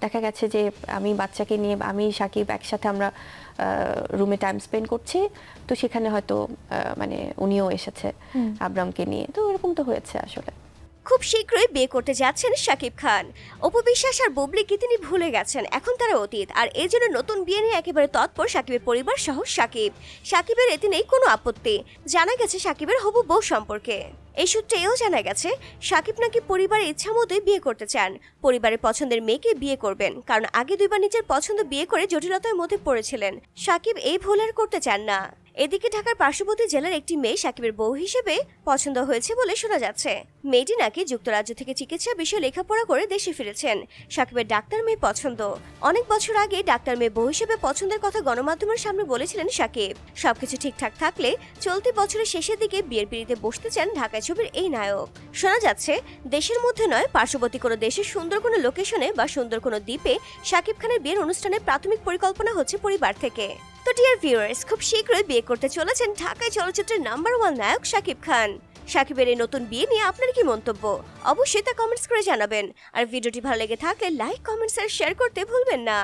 দেখা গেছে যে আমি বাচ্চাকে নিয়ে আমি সাকিব একসাথে আমরা রুমে টাইম স্পেন্ড করছি। তো সেখানে হয়তো আহ, মানে উনিও এসেছে আব্রামকে নিয়ে। তো এরকম তো হয়েছে আসলে। খুব শীঘ্রই বিয়ে করতে যাচ্ছেন শাকিব খান। অপবিশ্বাস আর বুবলিকে তিনি ভুলে গেছেন। এখন তারা অতীত। আর এই জন্য নতুন বিয়ে নিয়ে একেবারে তৎপর শাকিবের পরিবার সহ শাকিব। শাকিবের এতে নেই কোনো আপত্তি। জানা গেছে শাকিবের হবু বউ সম্পর্কে। এই সূত্রে এও জানা গেছে, শাকিব নাকি পরিবারের ইচ্ছা মতোই বিয়ে করতে চান। পরিবারের পছন্দের মেয়েকে বিয়ে করবেন। কারণ আগে দুইবার নিজের পছন্দ বিয়ে করে জটিলতার মধ্যে পড়েছিলেন। শাকিব এই ভুল আর করতে চান না। এদিকে ঢাকার পার্শ্ববর্তী জেলার একটি মেয়ে সাকিবের বউ হিসেবে পছন্দ হয়েছে বলে শোনা যাচ্ছে। মেয়েটি নাকি যুক্তরাজ্য থেকে চিকিৎসা বিষয়ে লেখাপড়া করে দেশে ফিরেছেন। সাকিবের ডাক্তার মেয়ে পছন্দ। অনেক বছর আগে ডাক্তার মেয়ে বউ হিসেবে পছন্দের কথা গণমাধ্যমের সামনে বলেছিলেন সাকিব। সবকিছু ঠিকঠাক থাকলে চলতি বছরের শেষের দিকে বিয়ের পিড়িতে বসতে চান ঢাকায় ছবির এই নায়ক। শোনা যাচ্ছে, দেশের মধ্যে নয়, পার্শ্ববর্তী কোনো দেশের সুন্দর কোনো লোকেশনে বা সুন্দর কোনো দ্বীপে সাকিব খানের বিয়ের অনুষ্ঠানের প্রাথমিক পরিকল্পনা হচ্ছে পরিবার থেকে। তো ডিয়ার ভিউয়ার্স খুব শীঘ্রই বিয়ে করতে চলেছেন ঢাকায় চলচ্চিত্রের নাম্বার ওয়ান নায়ক শাকিব খান। শাকিবের এই নতুন বিয়ে নিয়ে আপনার কি মন্তব্য? অবশ্যই তা কমেন্টস করে জানাবেন। আর ভিডিওটি ভালো লেগে থাকলে লাইক কমেন্টস আর শেয়ার করতে ভুলবেন না।